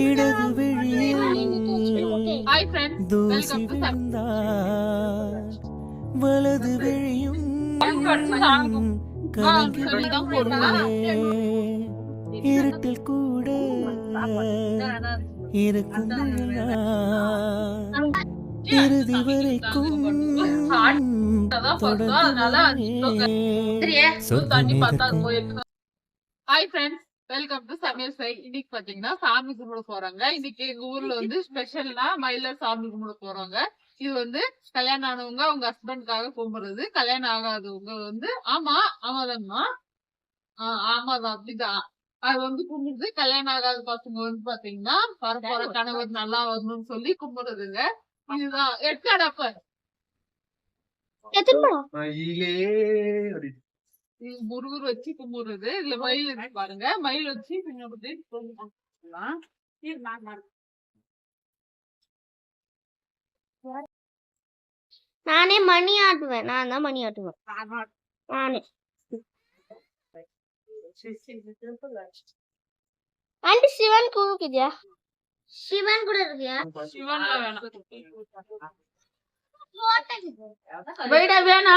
இடது விழியில் தூசி விழுந்தார் வலது விழியும் இருட்டில் கூட இருக்கும் இறுதி வரைக்கும் போயிருக்கு ஹாய் ஃப்ரெண்ட்ஸ் வெல்கம் டு சமையல் சை இன்னைக்கு பாத்தீங்கன்னா சாமி கும்பிட போறாங்க. இன்னைக்கு எங்க ஊர்ல வந்து ஸ்பெஷல்னா மயில சாமி கும்பிட போறாங்க. இது வந்து கல்யாணம் ஆனவங்க அவங்க ஹஸ்பண்ட்காக கும்பிடுறது. கல்யாணம் ஆகாதவங்க வந்து ஆமா ஆமாதாங்கம்மா ஆஹ் ஆமாதான் அப்படிதான் அது வந்து கும்பிடுறது. கல்யாணம் ஆகாத பசங்க வந்து பாத்தீங்கன்னா வரப்போற கணவர் நல்லா வரணும்னு சொல்லி கும்பிடுறதுங்க. இதுதான். அப்படி இது முருகர் வச்சு கும்பிடுறது. இதுல மயில் இருக்கு பாருங்க. மயில் வச்சு நான் மணி ஆட்டுவேன். நான் தான் மணி ஆட்டுவேன். நானே? ஆண்டி சிவன் கூக்குதியா சிவன் கூட இருக்கியா? சிவன்ல வேணாம். வேணா.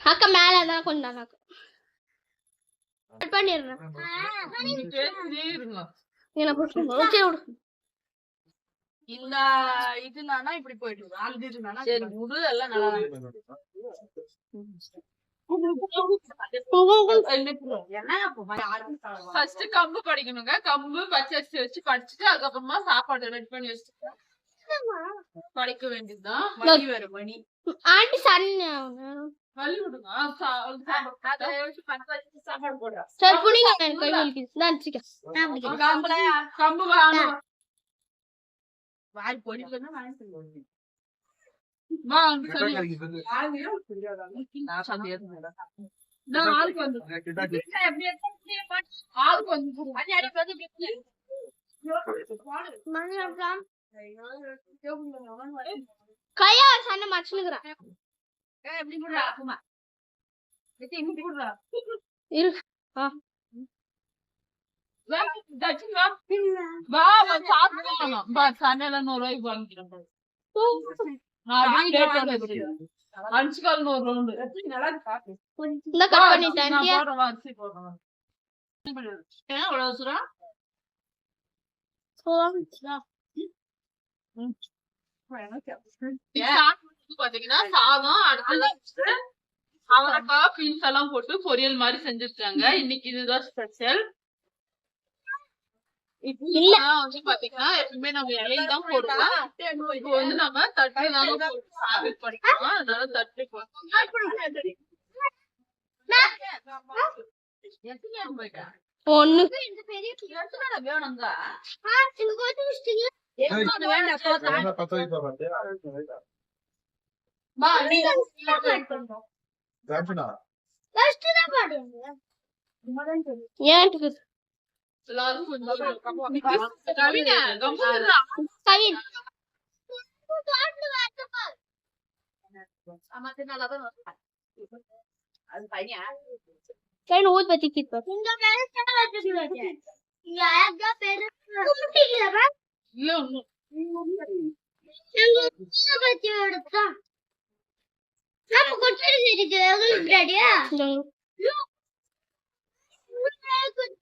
அக்கா மேல தான் கொண்டாங்க கட் பண்ணிடுறேன் இந்த இது நானா இப்படி போயிட்டு அந்த இது நானா சரி எல்லாம் நல்லா ஃபர்ஸ்ட் கம்பு படிக்கணுங்க. கம்பு பச்சை அரிசி வச்சு படிச்சுட்டு அதுக்கப்புறமா சாப்பாடு ரெடி பண்ணி வச்சுட்டு படிக்க வேண்டியதுதான். மணி வேற மணி. Aunty Sun. கம்பு வாங்க கையா சண்டை மச்சுனுக்குறேன் இரு. வா. வா சாப்பிடலாம் வா. சண்டையில நூறு ரூபாய்க்கு வாங்கிக்கிறேன் நான் அப்படியே rate பண்ணி வச்சிருக்கேன். அஞ்சு கால் நூறு ரவுண்டு இந்த கட் பண்ணிட்டேன் நான் போடுறேன், வா, அரிசி போடுறேன், வா. ஏன் அவ்வளவு அவசரம்? சாப்பிட்டு பாத்தீங்கன்னா சாதம் அடுத்தது அவரைக்காய் பீன்ஸ் எல்லாம் போட்டு பொரியல் மாதிரி செஞ்சிருக்காங்க இன்னைக்கு இதுதான் ஸ்பெஷல் இல்ல. வந்து பாத்தீங்கன்னா எப்பவுமே நம்ம இலையில தான் போடுவோம். இப்போ வந்து நம்ம தட்டு தாங்க போட்டு சாப்பிட்டு படிக்கிறோம் அதனால தட்டு ஒண்ணு வேணுங்க कारण होत बची कित तुमच्या पेरेंट्स काय वाटत तुला ते यार द पेरेंट्स तुम ठीक आहे बा लो लो तुला बची ओरडता हम कुछ नहीं देते अगले डैडी लो कुछ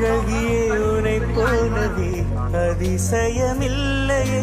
அழகியே உனை போலவே அதிசயமில்லையே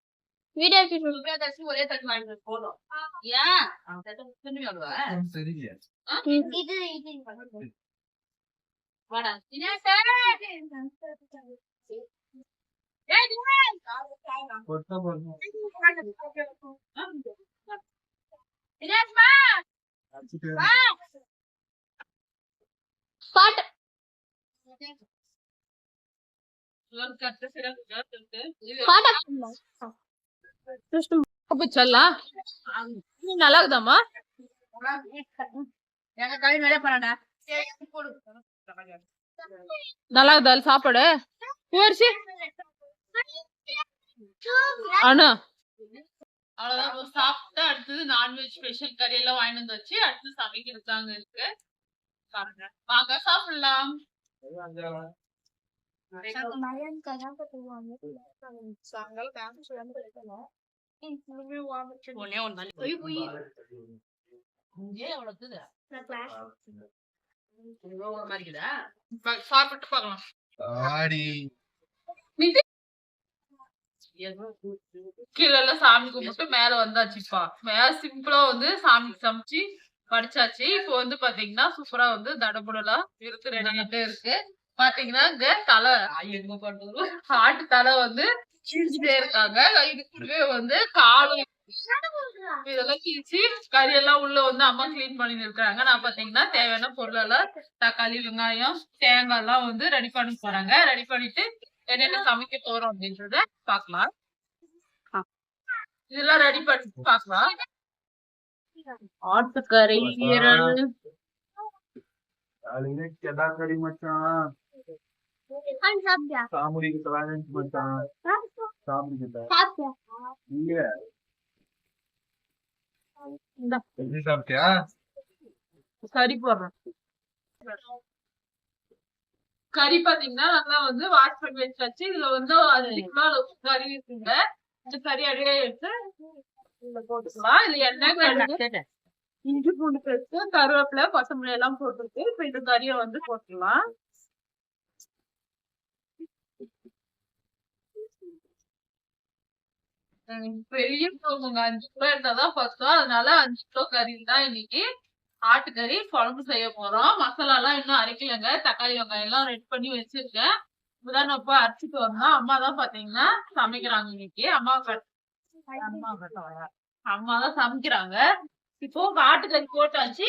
பிடிங்க. வீடியோ எடுத்து சொல்லு. ஒரே தட்டு வாங்கிட்டு போதும் ஏன் திரும்பி வருவா தெரியல இது இது வாடா தினேஷ் ஏய் தினேஷ் கொட்ட போறோம் தினேஷ் வா அடிச்சுட்டு வா பாட்டு ஒரு கட்டு சிறப்பு கட்டு பாட்ட அப்ப சொல்லா நல்லா பண்ணடா நல்லா இருக்குதா? சாப்பாடு? போயிடுச்சு அண்ணா. அவ்வளவுதான் சாப்பிட்டு அடுத்தது நான்வெஜ் ஸ்பெஷல் கறி எல்லாம் வாங்கிட்டு வந்து வச்சு அடுத்து சமைக்கிறது தாங்க இருக்கு வாங்க சாப்பிடலாம். சாப்பிட்டு பார்க்கலாம் கீழ எல்லாம் சாமி கும்பிட்டு மேல வந்தாச்சுப்பா மேல சிம்பிளா வந்து சாமி சமைச்சு படிச்சாச்சு இப்போ வந்து பாத்தீங்கன்னா சூப்பரா வந்து தடபுடலாம் விருந்து ரெடியாகிட்டே இருக்கு பாத்தீங்கன்னா இங்க தலை ஆட்டு தலை வந்து கிழிச்சிட்டே இருக்காங்க. இது கூடவே வந்து காலும் இதெல்லாம் கிழிச்சு கறி எல்லாம் உள்ள வந்து அம்மா கிளீன் பண்ணி இருக்காங்க நான் பாத்தீங்கன்னா தேவையான பொருள் எல்லாம் தக்காளி வெங்காயம் தேங்காய் எல்லாம் வந்து ரெடி பண்ணி போறாங்க. ரெடி பண்ணிட்டு என்னென்ன சமைக்க போறோம் அப்படின்றத பாக்கலாம். இதெல்லாம் ரெடி பண்ணி பாக்கலாம். ஆட்டுக்கறி ஈரல். மச்சான். சாப்பிட்டியா? கறி போடுறேன். கறி பாத்தீங்கன்னா நல்லா வந்து வாஷ் பண்ணி வச்சாச்சு. இதுல வந்து அஞ்சு கிலோ கறி இருக்குங்க. இந்த கறி அப்படியே எடுத்து போட்டுக்கலாம். இதுல எண்ணெய் இஞ்சி பூண்டு பேஸ்ட் கருவேப்பிலை கொத்தமல்லி எல்லாம் போட்டுருக்கு இப்ப இந்த கறியை வந்து போட்டுக்கலாம். பெரிய போகுங்க. அஞ்சு கிலோ எடுத்தாதான் பசம் அதனால அஞ்சு கிலோ கறி தான் இன்னைக்கு ஆட்டுக்கறி குழம்பு செய்ய போறோம். மசாலா எல்லாம் இன்னும் அரைக்கலங்க. தக்காளி வெங்காயம் எல்லாம் ரெடி பண்ணி வச்சிருக்கேன். இப்பதான் இப்ப அரைச்சிட்டு வந்தோம் அம்மா தான் பாத்தீங்கன்னா சமைக்கிறாங்க இன்னைக்கு. அம்மா அம்மா அம்மா தான் சமைக்கிறாங்க. இப்போ ஆட்டுக்கறி போட்டாச்சு.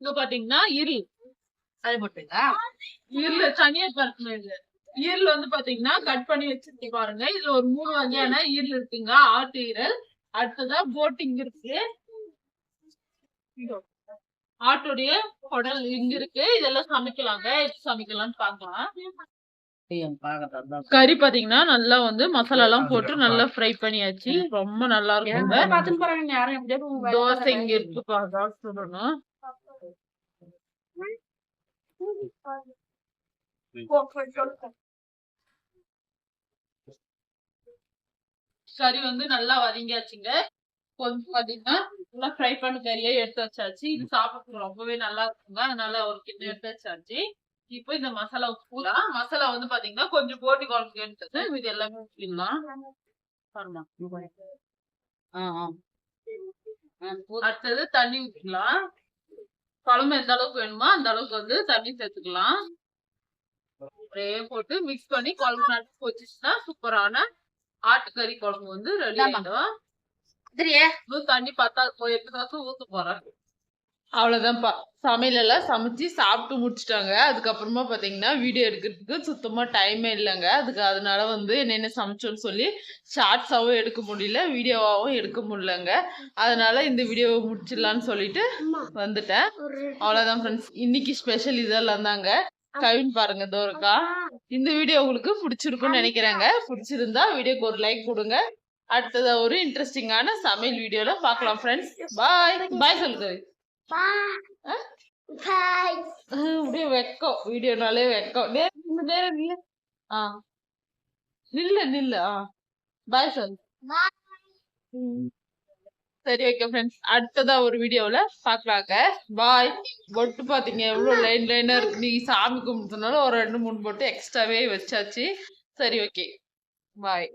இங்க பாத்தீங்கன்னா இருள் அது போட்டீங்களா இருள் தனியா பருப்பு ஈரல் வந்து பாத்தீங்கன்னா கட் பண்ணி வச்சிருக்கீங்க பாருங்க. இதுல ஒரு மூணு வகையான ஈரல் இருக்குங்க. ஆட்டு ஈரல். அடுத்ததா போட்டிங் இருக்கு. இதோ. ஆட்டுடைய குடல் இங்க இருக்கு. இதெல்லாம் சமைக்கலாங்க. சமைக்கலாம்னு பாக்கலாம் கறி பாத்தீங்கன்னா நல்லா வந்து மசாலா எல்லாம் போட்டு நல்லா ஃப்ரை பண்ணியாச்சு. ரொம்ப நல்லா இருக்குங்க. தோசை இங்க இருக்கு சொல்லணும். கறி வந்து நல்லா வதங்கியாச்சுங்க. கொஞ்சம் பாத்தீங்கன்னா நல்லா ஃப்ரை பண்ண கறியே எடுத்து வச்சாச்சு. இது சாப்பிடறதுக்கு ரொம்பவே நல்லா இருக்குங்க. அதனால ஒரு கிண்ணம் எடுத்து வச்சாச்சு. இப்போ இந்த மசாலா ஊற்றலாம் மசாலா வந்து பாத்தீங்கன்னா கொஞ்சம் போட்டி குழம்புக்கு எடுத்தது இது எல்லாமே ஊற்றிடலாம் அடுத்தது தண்ணி ஊற்றிக்கலாம் குழம்பு எந்த அளவுக்கு வேணுமோ அந்த அளவுக்கு வந்து தண்ணி சேர்த்துக்கலாம். அப்படியே போட்டு மிக்ஸ் பண்ணி குழம்பு நட்டு வச்சுச்சுன்னா சூப்பரான ஆட்டுக்கறி குழம்பு வந்து ரெடி ஆயிடும். இன்னும் தண்ணி பார்த்தா போய் எடுத்து ஊத்த போறேன். அவ்வளவுதான்ப்பா. சமையல் எல்லாம் சமைச்சு சாப்பிட்டு முடிச்சிட்டாங்க. அதுக்கப்புறமா பாத்தீங்கன்னா வீடியோ எடுக்கிறதுக்கு சுத்தமா டைமே இல்லைங்க. அதுக்கு அதனால வந்து என்னென்ன சமைச்சோன்னு சொல்லி ஷார்ட்ஸாவும் எடுக்க முடியல வீடியோவாவும் எடுக்க முடியலங்க. அதனால இந்த வீடியோவை முடிச்சிடலான்னு சொல்லிட்டு வந்துட்டேன். அவ்வளவுதான் ஃப்ரெண்ட்ஸ் இன்னைக்கு ஸ்பெஷல் இதெல்லாம் தாங்க. கவின் பாருங்க தோரக்கா இந்த வீடியோ உங்களுக்கு பிடிச்சிருக்கும்னு நினைக்கிறேங்க. பிடிச்சிருந்தா வீடியோக்கு ஒரு லைக் கொடுங்க. அடுத்ததா ஒரு இன்ட்ரெஸ்டிங்கான சமையல் வீடியோல பார்க்கலாம் ஃப்ரெண்ட்ஸ் பாய் பாய் பாய் அப்படியே வெக்கம் வீடியோனாலே வெக்கம் நேரம் நேரம் நில்லு ஆ. நில்லு நில்லு. ஆ. பாய் சொல்லு சரி ஓகே ஃப்ரெண்ட்ஸ் அடுத்ததா ஒரு வீடியோவில் பார்க்கலாங்க பாய். பொட்டு பாத்தீங்க எவ்வளோ லைன் லைனாக இருக்கு நீ சாமி கும்பிட்டதுனால ஒரு ரெண்டு மூணு பொட்டு எக்ஸ்ட்ராவே வச்சாச்சு. சரி ஓகே பாய்